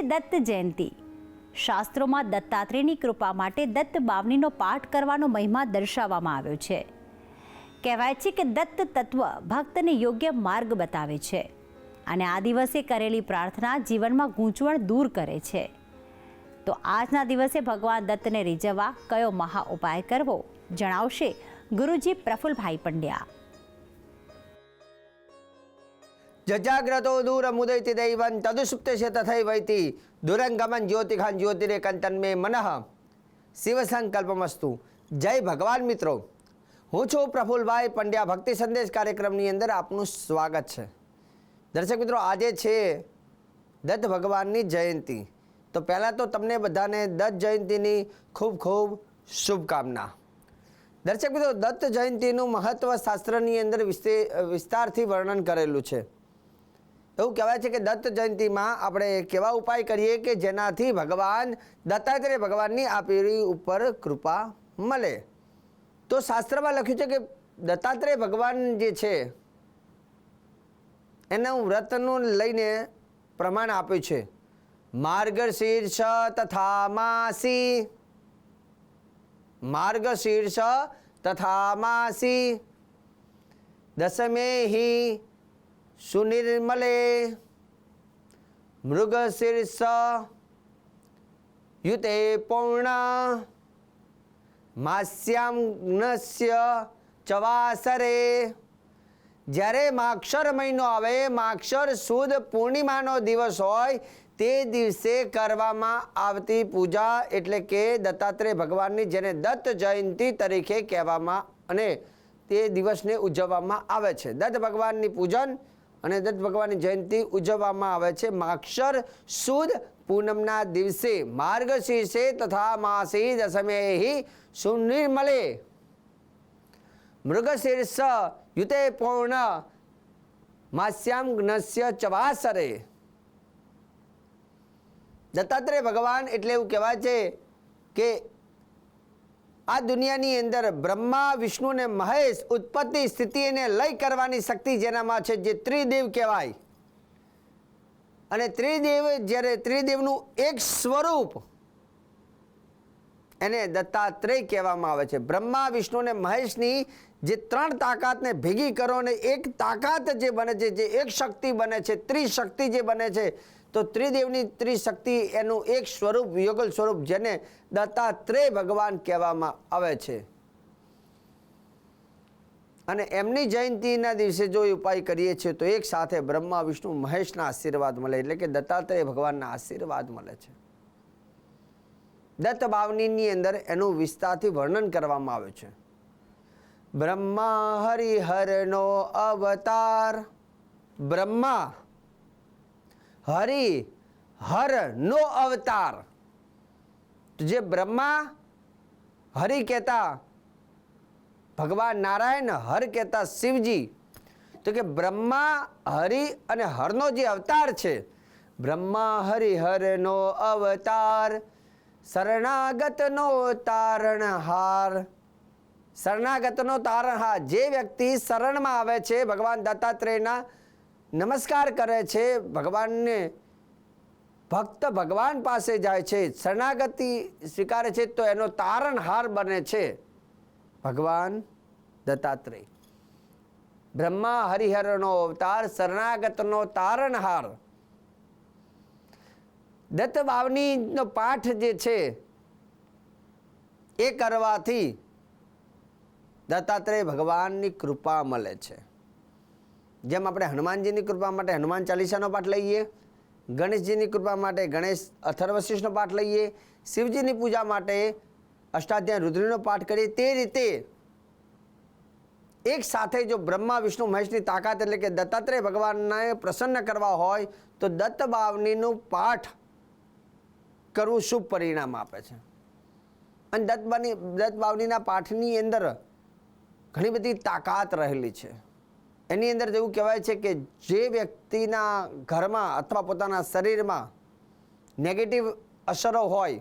છે દત્ત જયંતિ. શાસ્ત્રોમાં દત્તાત્રેયની કૃપા માટે દત્ત બાવનીનો પાઠ કરવાનો મહિમા દર્શાવવામાં આવ્યો છે. કહેવાય છે કે દત્ત તત્વ ભક્તને યોગ્ય માર્ગ બતાવે છે અને આ દિવસે કરેલી પ્રાર્થના જીવનમાં ગૂંચવણ દૂર કરે છે. તો આજના દિવસે ભગવાન દત્તને રીઝવવા કયો મહા ઉપાય કરવો જણાવશે ગુરુજી પ્રફુલભાઈ પંડ્યા. જજાગ્રતો દૂરમુદૈતિ દૈવં તથઈ તથૈવૈતિ દુરંગમન જ્યોતિખાન જ્યોતિરેકંતન મે મનઃ શિવ સંકલ્પમસ્તુ જય ભગવાન મિત્રો હું છું પ્રફુલભાઈ પંડ્યા ભક્તિ સંદેશ કાર્યક્રમની અંદર આપનું સ્વાગત છે દર્શક મિત્રો આજે છે દત્ત ભગવાનની જયંતિ તો પહેલાં તો તમને બધાને દત્ત જયંતિની ખૂબ ખૂબ શુભકામના દર્શક મિત્રો દત્ત જયંતિનું મહત્વ શાસ્ત્રની અંદર વિસ્તે- વિસ્તારથી વર્ણન કરેલું છે એવું કહેવાય છે કે દત્ત જયંતિમાં આપણે કેવા ઉપાય કરીએ કે જેનાથી ભગવાન દત્તાત્રેય ભગવાનની આ પેઢી ઉપર કૃપા મળે? તો શાસ્ત્રમાં લખ્યું છે કે દત્તાત્રેય ભગવાન જે છે, એના વ્રતનું લઈને પ્રમાણ આપ્યું છે. માર્ગશીર્ષ તથા માસી. માર્ગશીર્ષ તથા માસી. દસમે હિ સુનિર્મલે, મૃગશીર્ષ, યુતે પૌર્ણ માસ્યાંગ્નસ્ય ચવાસરે. જ્યારે માક્ષર મહિનો આવે, માક્ષર સુદ પૂર્ણિમાનો દિવસ હોય, તે દિવસે કરવામાં આવતી પૂજા એટલે કે દત્તાત્રેય ભગવાનની જેને દત્ત જયંતિ તરીકે કહેવામાં અને તે દિવસને ઉજવવામાં આવે છે. દત્ત ભગવાનની પૂજન અને દત્ત ભગવાનની જયંતિ ઉજવવામાં આવે છે. માક્ષર સુદ પૂનમના દિવસે માર્ગશીર્ષે તથા માસી દશમે સુનિર્મલે. મૃગશીર્ષ યુતે પૌર્ણ માસ્યામ જ્ઞસ્ય ચવાસરે. દત્તાત્રેય ભગવાન એટલે એવું કહેવાય છે કે આ દુનિયાની અંદર બ્રહ્મા, વિષ્ણુ અને મહેશ ઉત્પત્તિ સ્થિતિ અને લય કરવાની શક્તિ જેનામાં છે જે ત્રિદેવ કહેવાય. અને ત્રિદેવ જ્યારે ત્રિદેવનું એક સ્વરૂપ એને દત્તાત્રેય કહેવામાં આવે છે. બ્રહ્મા, વિષ્ણુ અને મહેશની જે ત્રણ તાકાતને ભેગી કરો અને એક તાકાત જે બને છે, જે એક શક્તિ બને છે, ત્રિશક્તિ જે બને છે તો ત્રિદેવની ત્રિશક્તિ એનું એક સ્વરૂપ યુગલ સ્વરૂપ, જેને દત્તાત્રેય ભગવાન કહેવામાં આવે છે. અને એમની જયંતિના દિવસે જો ઉપાય કરીએ છીએ, તો એક સાથે બ્રહ્મા, વિષ્ણુ, મહેશના આશીર્વાદ મળે, એટલે કે દત્તાત્રેય ભગવાનના આશીર્વાદ મળે છે. દત્ત બાવનીની અંદર એનું વિસ્તારથી વર્ણન કરવામાં આવ્યું છે. બ્રહ્મા હરિહરનો અવતાર, બ્રહ્મા હરિ, હર નો અવતાર. જે બ્રહ્મા હરિ કહેતા, ભગવાન નારાયણ હર કહેતા શિવજી, તો કે બ્રહ્મા હરિ અને હરનો જે અવતાર છે, બ્રહ્મા હરિહરનો અવતાર, શરણાગતનો તારણહાર. શરણાગતનો તારણહાર, જે વ્યક્તિ શરણમાં આવે છે, ભગવાન દત્તાત્રેયના નમસ્કાર કરે છે ભગવાનને. ભક્ત ભગવાન પાસે જાય છે, શરણાગતિ સ્વીકારે છે, તો એનો તારણહાર બને છે. ભગવાન દત્તાત્રેય. બ્રહ્મા હરિહરનો અવતાર, શરણાગતનો તારણહાર. દત્ત વાવનીનો પાઠ જે છે, એ કરવાથી દત્તાત્રેય ભગવાનની કૃપા મળે છે. જેમ આપણે હનુમાનજીની કૃપા માટે હનુમાન ચાલીસાનો પાઠ લઈએ, ગણેશજીની કૃપા માટે ગણેશ અથર્વશીષનો પાઠ લઈએ, શિવજીની પૂજા માટે અષ્ટાધ્યાય રુદ્રનો પાઠ કરીએ, તે રીતે એક સાથે જો બ્રહ્મા, વિષ્ણુ, મહેશની તાકાત એટલે કે દત્તાત્રેય ભગવાનને પ્રસન્ન કરવા હોય, તો દત્ત બાવનીનું પાઠ કરવું શુભ પરિણામ આપે છે. અને દત્ત બાની દત્ત બાવનીના પાઠની અંદર ઘણી બધી તાકાત રહેલી છે. એની અંદર એવું કહેવાય છે કે જે વ્યક્તિના ઘરમાં અથવા પોતાના શરીરમાં નેગેટિવ અસરો હોય,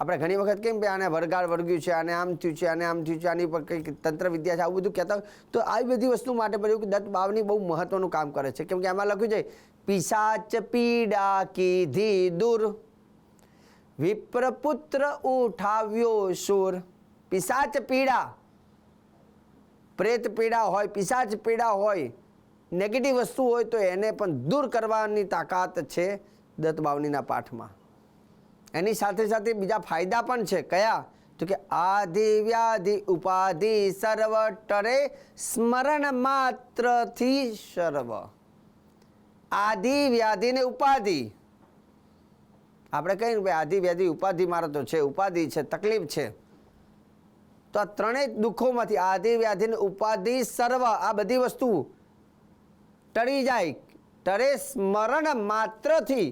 આપણે ઘણી વખત કેમ કે આને વરગાળ વળગ્યું છે, આને આમ થયું છે, આને આમ થયું છે, આની પર કંઈક તંત્ર વિદ્યા છે, આવું બધું કહેતા હોય, તો આવી બધી વસ્તુ માટે પણ એવું કે દત્ત બાવની બહુ મહત્વનું કામ કરે છે. કેમ કે એમાં લખ્યું છે, પિશાચ પીડા કીધી દૂર, વિપ્રપુત્ર ઉઠાવ્યો સુર. પિશાચ પીડા પ્રેત પીડા હોય, પિશાચ પીડા હોય નેગેટિવ વસ્તુ હોય તો એને પણ દૂર કરવાની તાકાત છે દત્ત બાવનીના પાઠમાં. એની સાથે સાથે બીજા ફાયદા પણ છે. કયા? તો કે આધિ વ્યાધિ ઉપાધિ સર્વ ટરે સ્મરણ માત્રથી સર્વ આધિ વ્યાધિ ને ઉપાધિ. આપણે કહીએ ભાઈ આધિ વ્યાધિ ઉપાધિ મારો તો છે, ઉપાધિ છે, તકલીફ છે. તો આ ત્રણેય દુઃખોમાંથી આધિ વ્યાધિ ઉપાધિ સર્વ આ બધી વસ્તુ ટળી જાય ટરે સ્મરણ માત્રથી.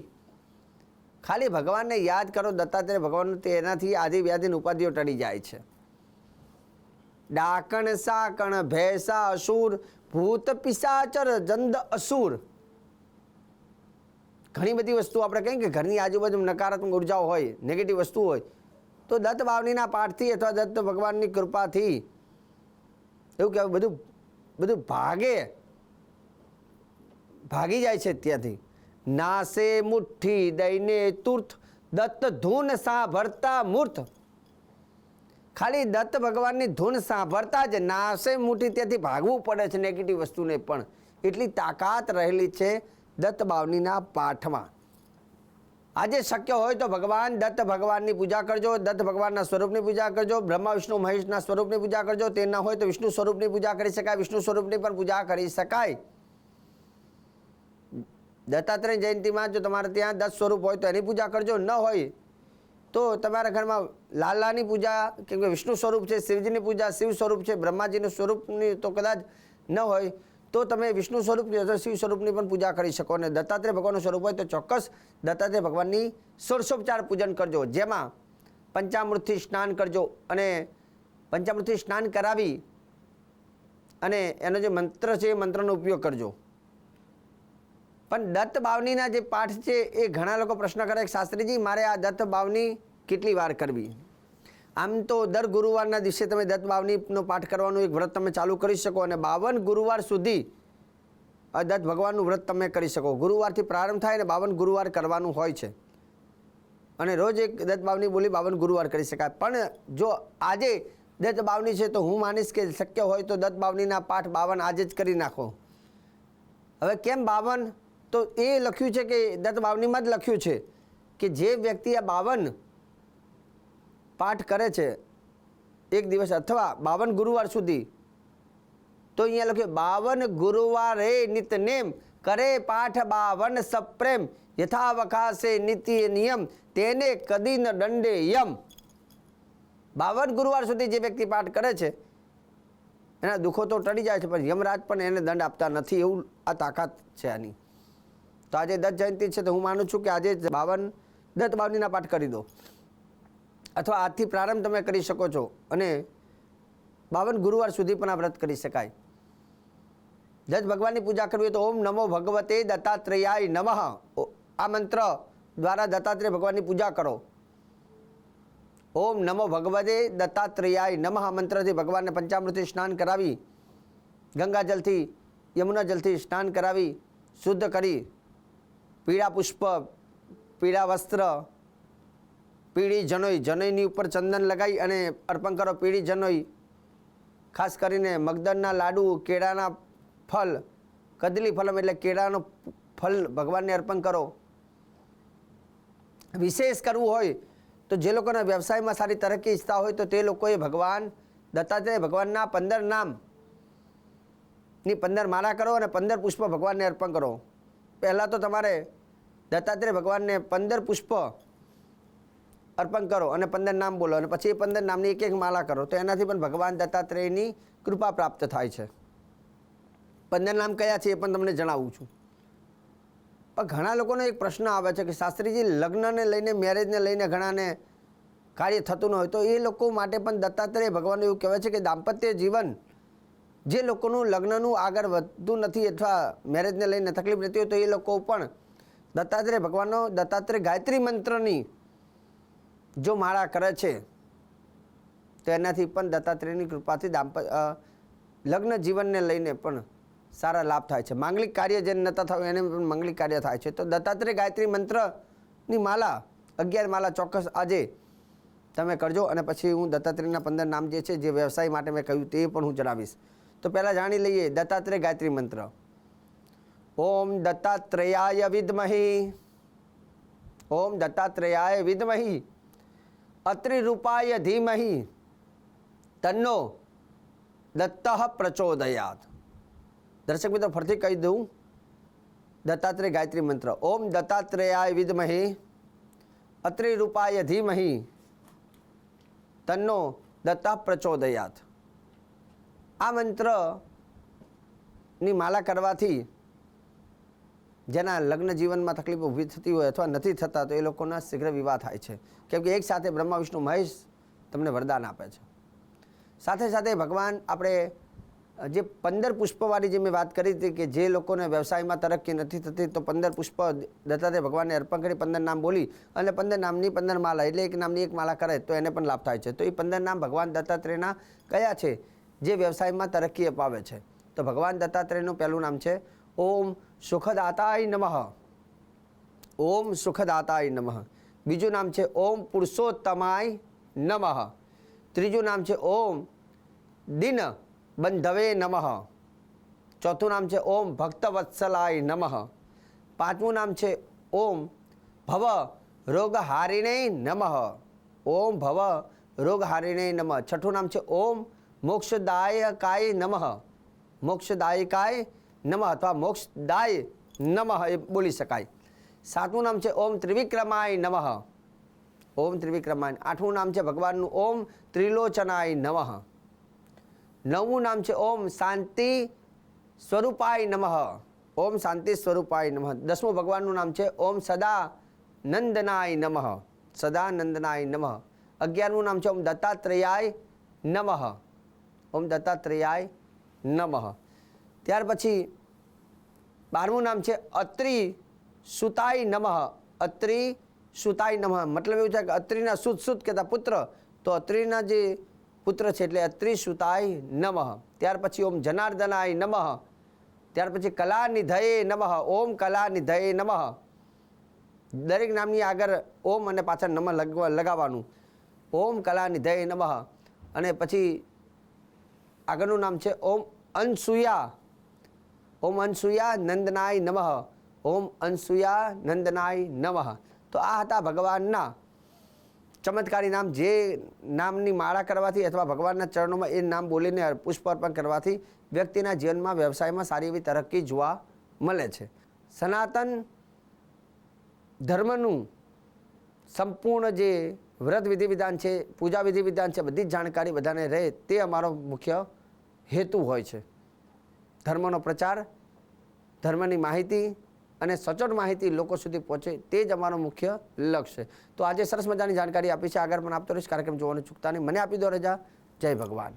ખાલી ભગવાનને યાદ કરો, દત્તાત્રેય ભગવાન તે એનાથી આદિ વ્યાધિ ઉપાધિઓ ટળી જાય છે. ડાકણ સાકણ, ભેસા અસુર, ભૂત પિશાચર, જંદ અસુર. ઘણી બધી વસ્તુ આપણે કહીએ કે ઘરની આજુબાજુ નકારાત્મક ઉર્જાઓ હોય નેગેટિવ વસ્તુ હોય તો દત્ત વાવણીના પાઠથી અથવા દત્ત ભગવાનની કૃપાથી. એવું કહેવાય, બધું બધું ભાગે. ભાગી જાય છે ત્યાંથી. નાસે મુઠ્ઠી દઈને તુર્થ, દત્ત ધૂન સાંભળતા મૂર્ત ખાલી દત્ત ભગવાનની ધૂન સાંભળતા જ નાસે મુઠ્ઠી ત્યાંથી ભાગવું પડે છે નેગેટિવ વસ્તુને પણ. એટલી તાકાત રહેલી છે દત્ત બાવનીના પાઠમાં. આજે શક્ય હોય તો ભગવાન દત્ત ભગવાનની પૂજા કરજો, દત્ત ભગવાનના સ્વરૂપની પૂજા કરજો, બ્રહ્મા, વિષ્ણુ, મહેશના સ્વરૂપની પૂજા કરજો, તે ન હોય તો વિષ્ણુ સ્વરૂપની પૂજા કરી શકાય, વિષ્ણુ સ્વરૂપની પણ પૂજા કરી શકાય. દત્તાત્રેય જયંતિમાં જો તમારે ત્યાં દત્ત સ્વરૂપ હોય તો એની પૂજા કરજો, ન હોય તો તમારા ઘરમાં લાલાની પૂજા, કેમ કે વિષ્ણુ સ્વરૂપ છે, શિવજીની પૂજા, શિવ સ્વરૂપ છે, બ્રહ્માજીનું સ્વરૂપની તો કદાચ ન હોય તો તમે વિષ્ણુ સ્વરૂપ અથવા શિવ સ્વરૂપની પણ પૂજા કરી શકો અને દત્તાત્રેય ભગવાનનું સ્વરૂપ હોય તો ચોક્કસ દત્તાત્રેય ભગવાનની ષોડશોપચાર પૂજન કરજો. જેમાં પંચામૃતથી સ્નાન કરજો અને પંચામૃતથી સ્નાન કરાવી અને એનો જે મંત્ર છે એ મંત્રનો ઉપયોગ કરજો. પણ દત્ત બાવનીના જે પાઠ છે એ ઘણા લોકો પ્રશ્ન કરે શાસ્ત્રીજી, મારે આ દત્ત બાવની કેટલી વાર કરવી? આમ તો દર ગુરુવારના દિવસે તમે દત્ત બાવનીનો પાઠ કરવાનું એક વ્રત તમે ચાલુ કરી શકો અને બાવન ગુરુવાર સુધી દત્ત ભગવાનનું વ્રત તમે કરી શકો. ગુરુવારથી પ્રારંભ થાય અને બાવન ગુરુવાર કરવાનું હોય છે. અને રોજ એક દત્ત બાવની બોલી બાવન ગુરુવાર કરી શકાય. પણ જો આજે દત્ત બાવની છે તો હું માનીશ કે શક્ય હોય તો દત્ત બાવનીના પાઠ બાવન આજે જ કરી નાખો. હવે કેમ બાવન? તો એ લખ્યું છે કે દત્ત બાવનીમાં જ લખ્યું છે કે જે વ્યક્તિ આ બાવન પાઠ કરે છે એક દિવસ અથવા બાવન ગુરુવાર સુધી, તો અહીંયા લખ્યું, બાવન ગુરુવારે નિતનેમ કરે પાઠ બાવન સપ્રેમ યથાવકાશે નીતિ નિયમ, તેને કદી ન દંડે યમ. બાવન ગુરુવાર સુધી જે વ્યક્તિ પાઠ કરે છે, એના દુઃખો તો ટળી જાય છે, પણ યમરાજ પણ એને દંડ આપતા નથી એવું આ તાકાત છે આની. તો આજે દત્ત જયંતિ છે, તો હું માનું છું કે આજે બાવન, દત્ત બાવનીના પાઠ કરી દો. અથવા આજથી પ્રારંભ તમે કરી શકો છો અને બાવન ગુરુવાર સુધી પણ આ વ્રત કરી શકાય. જજ ભગવાનની પૂજા કરવી હોય તો ઓમ નમો ભગવતે દત્તાત્રેયાય નમઃ. આ મંત્ર દ્વારા દત્તાત્રેય ભગવાનની પૂજા કરો. ઓમ નમો ભગવતે દત્તાત્રેયાય નમઃ મંત્રથી ભગવાનને પંચામૃતથી સ્નાન કરાવી ગંગાજલથી યમુના જલથી સ્નાન કરાવી, શુદ્ધ કરી, પીળા પુષ્પ, પીળા વસ્ત્ર પીળી જનોઈ જનોઈની ઉપર ચંદન લગાવી અને અર્પણ કરો. પીળી જનોઈ ખાસ કરીને મગદનના લાડુ, કેળાના ફળ કદલી ફલમ એટલે કેળાનો ફલ ભગવાનને અર્પણ કરો. વિશેષ કરવું હોય તો જે લોકોના વ્યવસાયમાં સારી તરક્કી ઈચ્છતા હોય તો તે લોકોએ ભગવાન દત્તાત્રેય ભગવાનના પંદર નામની પંદર માળા કરો અને પંદર પુષ્પ ભગવાનને અર્પણ કરો. પહેલાં તો તમારે દત્તાત્રેય ભગવાનને પંદર પુષ્પ અર્પણ કરો અને પંદર નામ બોલો અને પછી એ પંદર નામની એક એક માળા કરો, તો એનાથી પણ ભગવાન દત્તાત્રેયની કૃપા પ્રાપ્ત થાય છે. પંદર નામ કયા છે એ પણ તમને જણાવું છું. પણ ઘણા લોકોનો એક પ્રશ્ન આવે છે કે શાસ્ત્રીજી, લગ્નને લઈને મેરેજને લઈને ઘણાને કાર્ય થતું ન હોય, તો એ લોકો માટે પણ દત્તાત્રેય ભગવાન એવું કહેવાય છે કે દાંપત્ય જીવન જે લોકોનું લગ્નનું આગળ વધતું નથી અથવા મેરેજને લઈને તકલીફ રહેતી હોય, તો એ લોકો પણ દત્તાત્રેય ભગવાનનો દત્તાત્રેય ગાયત્રી મંત્રની જો માળા કરે છે, તો એનાથી પણ દત્તાત્રેયની કૃપાથી દાંપત્ય લગ્ન જીવનને લઈને પણ સારા લાભ થાય છે. માંગલિક કાર્ય જેને નતા થયું એને પણ માંગલિક કાર્ય થાય છે. તો દત્તાત્રેય ગાયત્રી મંત્રની માલા, અગિયાર માલા ચોક્કસ આજે તમે કરજો અને પછી હું દત્તાત્રેયના પંદર નામ જે છે, જે વ્યવસાય માટે મેં કહ્યું તે પણ હું જણાવીશ. તો પહેલાં જાણી લઈએ દત્તાત્રેય ગાયત્રી મંત્ર. ઓમ દત્તાત્રેયાય વિદ્મહી. ઓમ દત્તાત્રેયાય વિદ્મહી. અત્રિરૂપાય ધીમહી તન્નો દત્ત પ્રચોદયાત દર્શક મિત્રો ફરીથી કહી દઉં દત્તાત્રેય ગાયત્રી મંત્ર ઓમ દત્તાત્રેયાય વિદ્મહી અત્રિરૂપાય ધીમહી તન્નો દત્તા પ્રચોદયાત આ મંત્રની માલા કરવાથી જેના લગ્ન જીવનમાં તકલીફ ઊભી થતી હોય અથવા નથી થતા, તો એ લોકોના શીઘ્ર વિવાહ થાય છે. કેમ કે એક સાથે બ્રહ્મા, વિષ્ણુ, મહેશ તમને વરદાન આપે છે. સાથે સાથે ભગવાન આપણે જે પંદર પુષ્પવાળી જે મેં વાત કરી હતી કે જે લોકોને વ્યવસાયમાં તરક્કી નથી થતી, તો પંદર પુષ્પ દત્તાત્રેય ભગવાનને અર્પણ કરી પંદર નામ બોલી અને પંદર નામની પંદર માલા, એટલે એક નામની એક માલા કરે, તો એને પણ લાભ થાય છે. તો એ પંદર નામ ભગવાન દત્તાત્રેયના કયા છે? જે વ્યવસાયમાં તરક્કી અપાવે છે. તો ભગવાન દત્તાત્રેયનું પહેલું નામ છે ઓમ સુખદાતાય નમઃ. ઓમ સુખદાતાય નમઃ. બીજું નામ છે ઓમ પુરુષોત્તમાય નમઃ. ત્રીજું નામ છે ઓમ દિન બંધવે નમઃ. ચોથું નામ છે ઓમ ભક્તવત્સલાય નમઃ. પાંચમું નામ છે ઓમ ભવ રોગહારિણે નમઃ. ઓમ ભવ રોગહારિણે નમઃ. છઠ્ઠું નામ છે ઓમ મોક્ષદાયકાય નમઃ. મોક્ષદાયકાય નમઃ અથવા મોક્ષદાય નમઃ એ બોલી શકાય. સાતમું નામ છે ઓમ ત્રિવિક્રમાય નમઃ. ઓમ ત્રિવિક્રમાય. આઠમું નામ છે ભગવાનનું ઓમ ત્રિલોચનાય નમઃ. નવમું નામ છે ઓમ શાંતિ સ્વરૂપાય નમઃ. ઓમ શાંતિ સ્વરૂપાય નમઃ. દસમું ભગવાનનું નામ છે ઓમ સદા નંદનાય નમઃ. સદા નંદનાય નમઃ. અગિયારમું નામ છે ઓમ દત્તાત્રેયાય નમઃ. ઓમ દત્તાત્રેયાય નમઃ. ત્યાર પછી બારમું નામ છે અત્રિ સુતાઈ નમઃ. અત્રિ સુતાઈ નમઃ. મતલબ એવું છે કે અત્રિના સુત સુત કહેતા પુત્ર. તો અત્રિના જે પુત્ર છે એટલે અત્રિ સુતાઈ નમઃ. ત્યાર પછી ઓમ જનાર્દનાય નમઃ. ત્યાર પછી કલા નિધયે નમઃ. ઓમ કલા નિધયે નમઃ. દરેક નામની આગળ ઓમ અને પાછળ નમઃ લગવા લગાવવાનું. ઓમ કલા નિધયે નમઃ. અને પછી આગળનું નામ છે ઓમ અનસુયા ઓમ અનસુયા નંદનાય નમઃ. ઓમ અનસુયા નંદનાય નમઃ. તો આ હતા ભગવાનના ચમત્કારી નામ. જે નામની માળા કરવાથી અથવા ભગવાનના ચરણોમાં એ નામ બોલીને પુષ્પ અર્પણ કરવાથી વ્યક્તિના જીવનમાં, વ્યવસાયમાં સારી એવી તરક્કી જોવા મળે છે. સનાતન ધર્મનું સંપૂર્ણ જે વ્રત વિધિ વિધાન છે, પૂજા વિધિ વિધાન છે, બધી જ જાણકારી બધાને રહે તે અમારો મુખ્ય હેતુ હોય છે. ધર્મનો પ્રચાર, ધર્મની માહિતી અને સચોટ માહિતી લોકો સુધી પહોંચે તે જ અમારો મુખ્ય લક્ષ્ય તો આજે સરસ મજાની જાણકારી આપી છે. આગળ પણ આપતો રહીશ. કાર્યક્રમ જોવાનું ચૂકતા નહીં. મને આપી દો રજા. જય ભગવાન.